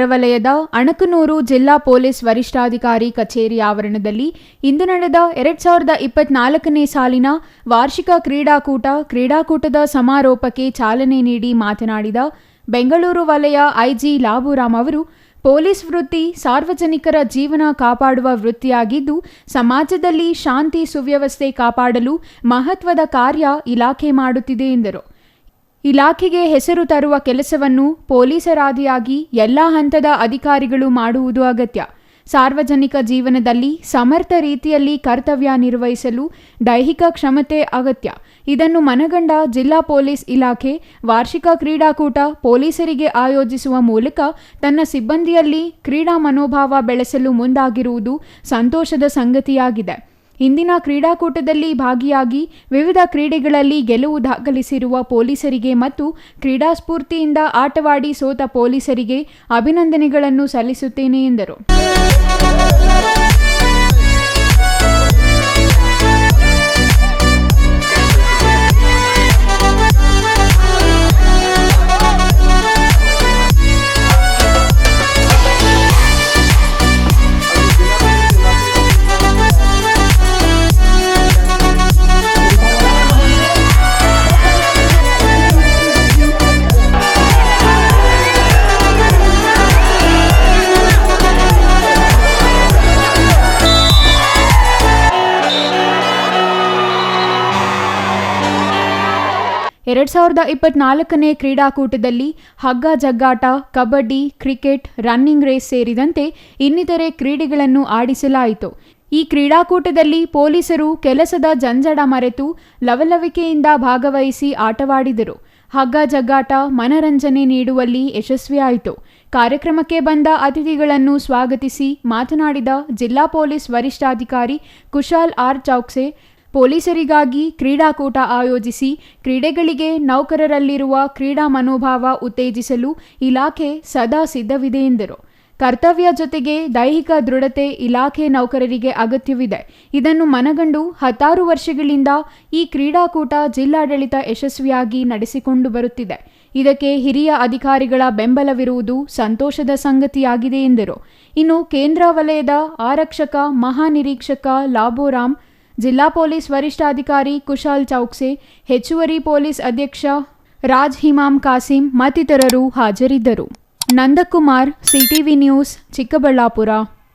ಹೊರವಲಯದ ಅಣಕನೂರು ಜಿಲ್ಲಾ ಪೊಲೀಸ್ ವರಿಷ್ಠಾಧಿಕಾರಿ ಕಚೇರಿ ಆವರಣದಲ್ಲಿ ಇಂದು ನಡೆದ ಎರಡ್ ಸಾವಿರದ ಇಪ್ಪತ್ನಾಲ್ಕನೇ ಸಾಲಿನ ವಾರ್ಷಿಕ ಕ್ರೀಡಾಕೂಟ, ಕ್ರೀಡಾಕೂಟದ ಸಮಾರೋಪಕ್ಕೆ ಚಾಲನೆ ನೀಡಿ ಮಾತನಾಡಿದ ಬೆಂಗಳೂರು ವಲಯ ಐಜಿ ಲಾಬುರಾಮ್ ಅವರು, ಪೊಲೀಸ್ ವೃತ್ತಿ ಸಾರ್ವಜನಿಕರ ಜೀವನ ಕಾಪಾಡುವ ವೃತ್ತಿಯಾಗಿದ್ದು, ಸಮಾಜದಲ್ಲಿ ಶಾಂತಿ ಸುವ್ಯವಸ್ಥೆ ಕಾಪಾಡಲು ಮಹತ್ವದ ಕಾರ್ಯ ಇಲಾಖೆ ಮಾಡುತ್ತಿದೆ ಎಂದರು. ಇಲಾಖೆಗೆ ಹೆಸರು ತರುವ ಕೆಲಸವನ್ನು ಪೊಲೀಸರಾದಿಯಾಗಿ ಎಲ್ಲ ಹಂತದ ಅಧಿಕಾರಿಗಳು ಮಾಡುವುದು ಅಗತ್ಯ. ಸಾರ್ವಜನಿಕ ಜೀವನದಲ್ಲಿ ಸಮರ್ಥ ರೀತಿಯಲ್ಲಿ ಕರ್ತವ್ಯ ನಿರ್ವಹಿಸಲು ದೈಹಿಕ ಕ್ಷಮತೆ ಅಗತ್ಯ. ಇದನ್ನು ಮನಗಂಡ ಜಿಲ್ಲಾ ಪೊಲೀಸ್ ಇಲಾಖೆ, ವಾರ್ಷಿಕ ಕ್ರೀಡಾಕೂಟ ಪೊಲೀಸರಿಗೆ ಆಯೋಜಿಸುವ ಮೂಲಕ ತನ್ನ ಸಿಬ್ಬಂದಿಯಲ್ಲಿ ಕ್ರೀಡಾ ಮನೋಭಾವ ಬೆಳೆಸಲು ಮುಂದಾಗಿರುವುದು ಸಂತೋಷದ ಸಂಗತಿಯಾಗಿದೆ. ಇಂದಿನ ಕ್ರೀಡಾಕೂಟದಲ್ಲಿ ಭಾಗಿಯಾಗಿ ವಿವಿಧ ಕ್ರೀಡೆಗಳಲ್ಲಿ ಗೆಲುವು ದಾಖಲಿಸಿರುವ ಪೊಲೀಸರಿಗೆ ಮತ್ತು ಕ್ರೀಡಾ ಸ್ಫೂರ್ತಿಯಿಂದ ಆಟವಾಡಿ ಸೋತ ಪೊಲೀಸರಿಗೆ ಅಭಿನಂದನೆಗಳನ್ನು ಸಲ್ಲಿಸುತ್ತೇನೆ ಎಂದರು. ಎರಡ್ ಸಾವಿರದ ಇಪ್ಪತ್ನಾಲ್ಕನೇ ಕ್ರೀಡಾಕೂಟದಲ್ಲಿ ಹಗ್ಗ ಜಗ್ಗಾಟ ಕಬಡ್ಡಿ, ಕ್ರಿಕೆಟ್, ರನ್ನಿಂಗ್ ರೇಸ್ ಸೇರಿದಂತೆ ಇನ್ನಿತರೆ ಕ್ರೀಡೆಗಳನ್ನು ಆಡಿಸಲಾಯಿತು. ಈ ಕ್ರೀಡಾಕೂಟದಲ್ಲಿ ಪೊಲೀಸರು ಕೆಲಸದ ಜಂಜಡ ಮರೆತು ಲವಲವಿಕೆಯಿಂದ ಭಾಗವಹಿಸಿ ಆಟವಾಡಿದರು. ಹಗ್ಗ ಜಗ್ಗಾಟ ಮನರಂಜನೆ ನೀಡುವಲ್ಲಿ ಯಶಸ್ವಿಯಾಯಿತು. ಕಾರ್ಯಕ್ರಮಕ್ಕೆ ಬಂದ ಅತಿಥಿಗಳನ್ನು ಸ್ವಾಗತಿಸಿ ಮಾತನಾಡಿದ ಜಿಲ್ಲಾ ಪೊಲೀಸ್ ವರಿಷ್ಠಾಧಿಕಾರಿ ಕುಶಾಲ್ ಆರ್ ಚೌಕ್ಸೆ ಪೊಲೀಸರಿಗಾಗಿ ಕ್ರೀಡಾಕೂಟ ಆಯೋಜಿಸಿ ಕ್ರೀಡೆಗಳಿಗೆ ನೌಕರರಲ್ಲಿರುವ ಕ್ರೀಡಾ ಮನೋಭಾವ ಉತ್ತೇಜಿಸಲು ಇಲಾಖೆ ಸದಾ ಸಿದ್ಧವಿದೆ ಎಂದರು. ಕರ್ತವ್ಯ ಜೊತೆಗೆ ದೈಹಿಕ ದೃಢತೆ ಇಲಾಖೆ ನೌಕರರಿಗೆ ಅಗತ್ಯವಿದೆ. ಇದನ್ನು ಮನಗಂಡು ಹತ್ತಾರು ವರ್ಷಗಳಿಂದ ಈ ಕ್ರೀಡಾಕೂಟ ಜಿಲ್ಲಾಡಳಿತ ಯಶಸ್ವಿಯಾಗಿ ನಡೆಸಿಕೊಂಡು ಬರುತ್ತಿದೆ. ಇದಕ್ಕೆ ಹಿರಿಯ ಅಧಿಕಾರಿಗಳ ಬೆಂಬಲವಿರುವುದು ಸಂತೋಷದ ಸಂಗತಿಯಾಗಿದೆ ಎಂದರು. ಇನ್ನು ಕೇಂದ್ರ ವಲಯದ ಆರಕ್ಷಕ, ಮಹಾನಿರೀಕ್ಷಕ ಲಾಬೋರಾಮ್ ಜಿಲ್ಲಾ ಪೊಲೀಸ್ ವರಿಷ್ಠಾಧಿಕಾರಿ ಕುಶಾಲ್ ಚೌಕ್ಸೆ, ಹೆಚ್ಚುವರಿ ಪೊಲೀಸ್ ಅಧ್ಯಕ್ಷ ರಾಜ್ ಹಿಮಾಮ್ ಕಾಸಿಂ ಮತ್ತಿತರರು ಹಾಜರಿದ್ದರು. Nandakumar, CTV news, Chikkaballapura.